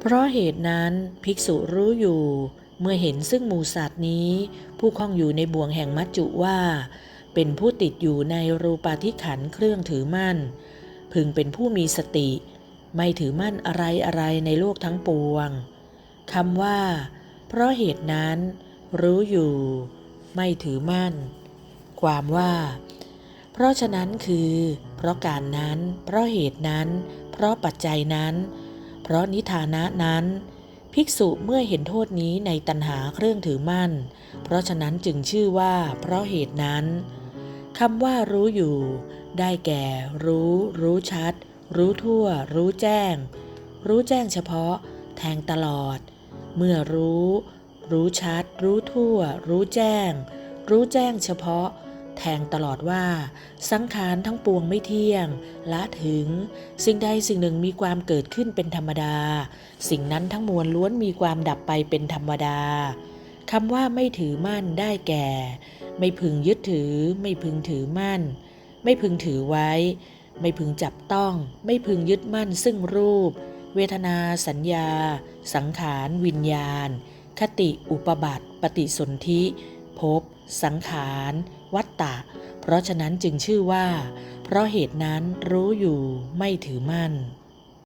เพราะเหตุนั้นภิกษุรู้อยู่ เมื่อเห็นซึ่งหมูสัตว์นี้ ผู้คล้องอยู่ในบ่วงแห่งมัจจุว่า เป็นผู้ติดอยู่ในรูปาธิขันเครื่องถือมั่น พึงเป็นผู้มีสติ ไม่ถือมั่นอะไรอะไรในโลกทั้งปวงคำว่า เพราะเหตุนั้น รู้อยู่ ไม่ถือมั่น ความว่า เพราะฉะนั้นคือ เพราะการนั้น เพราะเหตุนั้น เพราะปัจจัยนั้น เพราะนิทานะนั้น ภิกษุเมื่อเห็นโทษนี้ในตัณหาเครื่องถือมั่น เพราะฉะนั้นจึงชื่อว่า เพราะเหตุนั้นคำว่ารู้อยู่ ได้แก่ รู้ รู้ชัด รู้ทั่ว รู้แจ้ง รู้แจ้งเฉพาะ แทงตลอด เมื่อรู้ รู้ชัด รู้ทั่ว รู้แจ้ง รู้แจ้งเฉพาะ แทงตลอดว่า สังขารทั้งปวงไม่เที่ยง ละถึง สิ่งใดสิ่งหนึ่งมีความเกิดขึ้นเป็นธรรมดา สิ่งนั้นทั้งมวลล้วนมีความดับไปเป็นธรรมดาคำว่าไม่ถือมั่นได้แก่ ไม่พึงยึดถือ ไม่พึงถือมั่น ไม่พึงถือไว้ ไม่พึงจับต้อง ไม่พึงยึดมั่นซึ่งรูป เวทนา สัญญา สังขาร วิญญาณ คติอุปบัติ ปฏิสนธิ ภพ สังขาร วัตตะ เพราะฉะนั้นจึงชื่อว่า เพราะเหตุนั้นรู้อยู่ไม่ถือมั่น